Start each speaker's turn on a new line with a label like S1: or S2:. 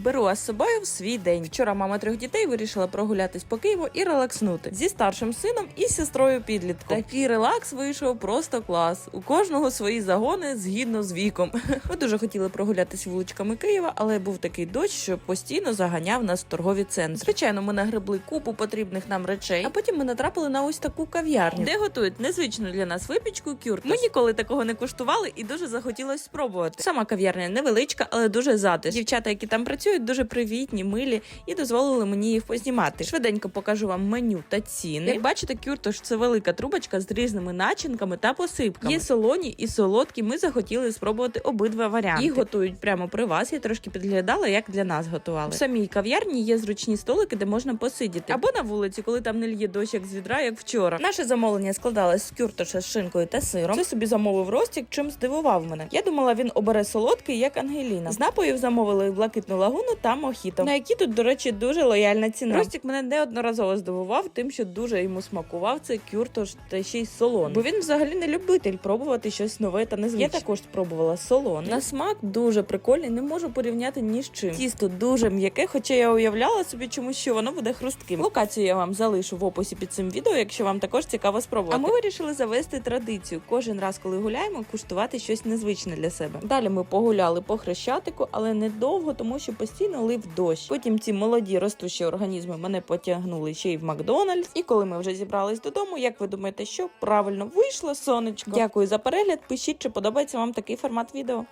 S1: беру з собою в свій день. Вчора мама трьох дітей вирішила прогулятись по Києву і релакснути зі старшим сином і сестрою підлітком. Такий релакс вийшов просто клас. У кожного свої загони згідно з віком. Ми дуже хотіли прогулятись вуличками Києва, але був такий дощ, що постійно заганяв нас в торгові центри. Звичайно, ми нагребли купу потрібних нам речей, а потім ми натрапили на ось таку кав'ярню, де готують незвичну для нас випічку кюртус. Ми ніколи такого не куштували і дуже захотілося спробувати. Сама кав'ярня невеличка, але дуже затишна. Дівчата, які там працюють, дуже привітні, милі і дозволили мені їх познімати. Швиденько покажу вам меню та ціни. Як бачите, кюртош це велика трубочка з різними начинками та посипками. Є солоні і солодкі. Ми захотіли спробувати обидва варіанти. Їх готують прямо при вас. Я трошки підглядала, як для нас готували. В самій кав'ярні є зручні столики, де можна посидіти, або на вулиці, коли там не лє дощ, як з відра, як вчора. Наше замовлення складалось з кюртоша з шинкою та сиром. Це собі замовив Ростік, чим здивував мене. Я думала, він обере солодкий, як Ангеліна. З напоїв замовили блакитну лагуну та мохіто, на які тут, до речі, дуже лояльна ціна. Ростік мене неодноразово здивував тим, що дуже йому смакував цей кюртош та ще й солоний. Бо він взагалі не любитель пробувати щось нове та незвичне. Я також спробувала солоний. На смак дуже прикольний, не можу порівняти ні з чим. Тісто дуже м'яке, хоча я уявляла собі чомусь, що воно буде хрустким. Локацію я вам залишу в описі під цим відео, якщо вам також цікаво спробувати. А ми вирішили завести традицію. Кожен раз, коли гуляємо, куштувати щось незвичне для себе. Далі ми погуляли по хрещатику, але недовго, тому що постійно лив дощ. Потім ці молоді ростучі організми мене потягнули ще й в Макдональдс. І коли ми вже зібрались додому, як ви думаєте, що правильно вийшло сонечко? Дякую за перегляд. Пишіть, чи подобається вам такий формат відео.